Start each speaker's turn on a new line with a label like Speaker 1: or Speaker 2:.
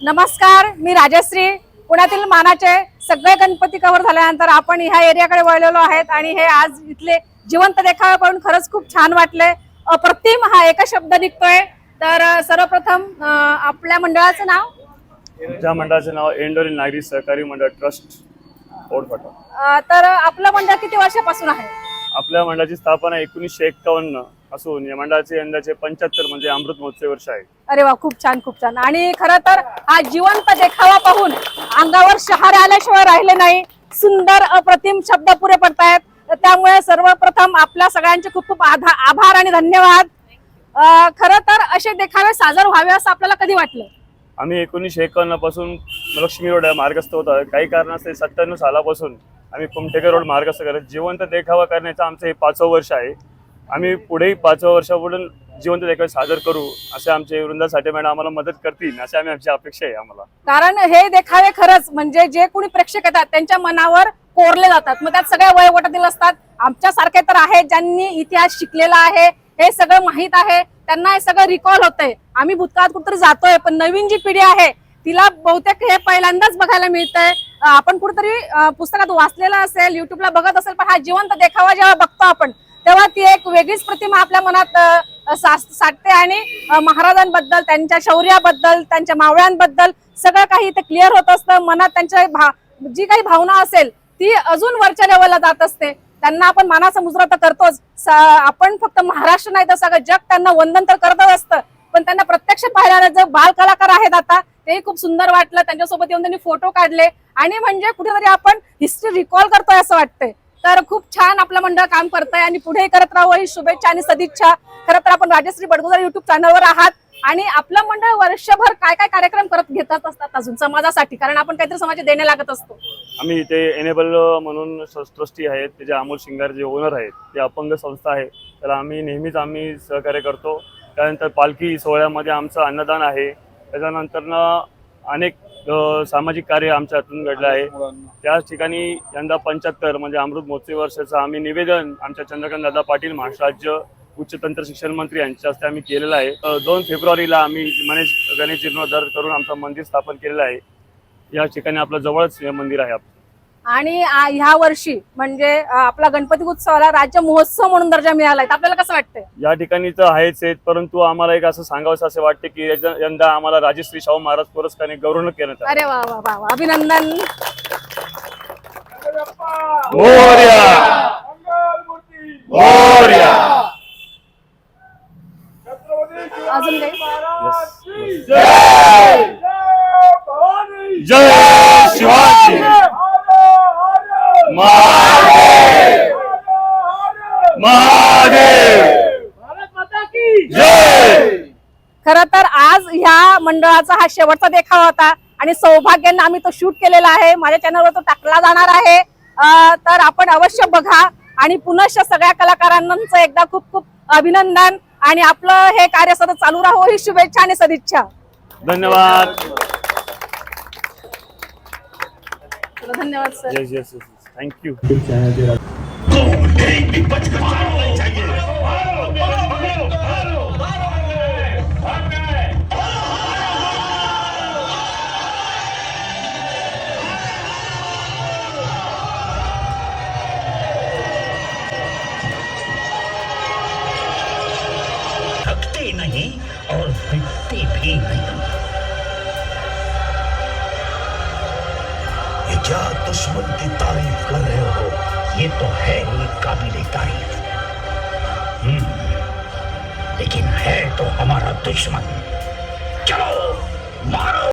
Speaker 1: नमस्कार मी राजश्री पुण्यातील मानाचे सगळे गणपती कव्हर झाल्यानंतर आपण ह्या एरियाकडे वळलेलो आहेत आणि हे आज इथले जिवंत देखावे पाहून खरंच खूप छान वाटले. अप्रतिम हा एक शब्द निघतोय. तर सर्वप्रथम आपल्या मंडळाचं नाव?
Speaker 2: ज्या मंडळाचे नाव एंडोरी नागरी सहकारी मंडळ ट्रस्ट
Speaker 1: तर आपलं मंडळ किती वर्षापासून आहे?
Speaker 2: आपल्या मंडळाची स्थापना एकोणीसशे एक्कावन्न असून या मंडळाचे यंदाचे पंच्याहत्तर म्हणजे अमृत महोत्सव वर्ष आहे.
Speaker 1: अरे वा खूप छान खूप छान. आणि खरं तर हा जिवंत देखावा पाहून अंगावर शहारे आल्याशिवाय राहिले नाही. सुंदर अप्रतिम शब्द पुरे पडतायत. त्यामुळे सर्वप्रथम आपल्या सगळ्यांचे खूप खूप आधा- आभार आणि धन्यवाद. खरं तर असे देखावे सादर व्हावे असं आपल्याला कधी वाटलं?
Speaker 2: आम्ही एकोणीसशे एकावन्नपासून लक्ष्मी रोड मार्गस्थ होता. काही कारणास्तव सत्त्याण्णव सालापासून आम्ही कुमठेकर रोड मार्गस्थ करत जिवंत देखावा करण्याचं आमचं हे पाचवं वर्ष आहे. आम्ही पुढेही पाचव्या वर्षापुढून जिवंत देखावे सादर करू असे आमचे वृंदा साठे मॅडम आम्हाला मदत करतील असे आम्ही आमची अपेक्षा आहे आम्हाला.
Speaker 1: कारण हे देखावे खरंच म्हणजे जे कोणी प्रेक्षक येतात त्यांच्या मनावर कोरले जातात. मग त्यात सगळ्या वयोगटातील असतात. आमच्या सारखे तर आहेत ज्यांनी इतिहास शिकलेला आहे हे सगळं माहीत आहे. त्यांना हे सगळं रिकॉल होतंय. आम्ही भूतकाळात कुठेतरी जातोय पण नवीन जी पिढी आहे तिला बहुतेक हे पहिल्यांदाच बघायला मिळतंय. आपण कुठेतरी पुस्तकात वाचलेलं असेल युट्यूबला बघत असेल पण हा जिवंत देखावा जेव्हा बघतो आपण तेव्हा ती एक वेगळीच प्रतिमा आपल्या मनात साठते आणि महाराजांबद्दल त्यांच्या शौर्याबद्दल त्यांच्या मावळ्यांबद्दल सगळं काही इथे क्लिअर होत असतं. मनात त्यांच्या भा जी काही भावना असेल ती अजून वरच्या लेवलला जात असते. त्यांना आपण मानाचा मुजरा तर करतोच. आपण फक्त महाराष्ट्र नाही तर सगळं जग त्यांना वंदन तर करतच असतं. पण त्यांना प्रत्यक्ष पाहिल्याने जे बाल कलाकार आहेत आता तेही खूप सुंदर वाटलं. त्यांच्यासोबत येऊन त्यांनी फोटो काढले. आणि म्हणजे कुठेतरी आपण हिस्ट्री रिकॉल करतोय असं वाटतंय. तर खूप छान आपलं मंडळ काम करतंय आणि पुढे करत राहावं ही शुभेच्छा आणि सदिच्छा. खरं तर आपण राजश्री बडगुजर युट्यूब चॅनलवर आहात आणि आपलं मंडळ वर्षभर काय काय कार्यक्रम करत घेतात असतात अजून समाजासाठी कारण आपण काहीतरी समाज देणे लागत असतो.
Speaker 2: आम्ही इथे एनेबल म्हणून ट्रस्टी आहेत त्याचे अमोल शिंगार जे ओनर आहेत ते अपंग संस्था आहे त्याला आम्ही नेहमीच आम्ही सहकार्य करतो. त्यानंतर पालखी सोहळ्यामध्ये आमचं अन्नदान आहे. त्याच्यानंतरनं अनेक सामाजिक कार्य आमच्या हातून घडलं आहे. त्याच ठिकाणी यंदा पंच्याहत्तर म्हणजे अमृत महोत्सवी वर्षाचं आम्ही निवेदन आमच्या चंद्रकांत दादा पाटील महाराष्ट्र राज्य उच्च तंत्र शिक्षण मंत्री यांच्या हस्ते आम्ही केलेलं आहे. दोन फेब्रुवारीला आम्ही गणेश गणेश जीर्णोद्धार करून आमचं मंदिर स्थापन केलेलं आहे. या ठिकाणी आपलं जवळच हे मंदिर आहे
Speaker 1: आणि ह्या वर्षी म्हणजे आपला गणपती उत्सवाला राज्य महोत्सव म्हणून दर्जा मिळालाय. तर आपल्याला कसं वाटतंय?
Speaker 2: या ठिकाणी तर आहेच आहेत परंतु आम्हाला एक असं सांगावं असे वाटते की यंदा आम्हाला राजश्री शाहू महाराज पुरस्काराने करण्यात आलं.
Speaker 1: अरे वा वा वा अभिनंदन.
Speaker 2: मोरया. मोरया.
Speaker 1: अजून काही?
Speaker 2: जय शिवाजी.
Speaker 1: खर तर आज ह्या मंडळाचा हा शेवटचा देखावा होता आणि सौभाग्यानं आम्ही तो शूट केलेला आहे माझ्या चॅनलवर तो टाकला जाणार आहे अं, तर आपण अवश्य बघा आणि पुनश्च सगळ्या कलाकारांचं एकदा खूप खूप अभिनंदन आणि आपलं हे कार्य सतत चालू राहो ही शुभेच्छा आणि सदिच्छा
Speaker 2: धन्यवाद
Speaker 1: धन्यवाद सर
Speaker 2: येस येस थँक्यू
Speaker 3: थकते नहीं और मिटते भी नहीं। क्या दुश्मन की तारीफ़ कर रहे हो? ये तो है ही काबिल तारीफ़। हम्म, लेकिन तो हमारा दुश्मन चलो मारो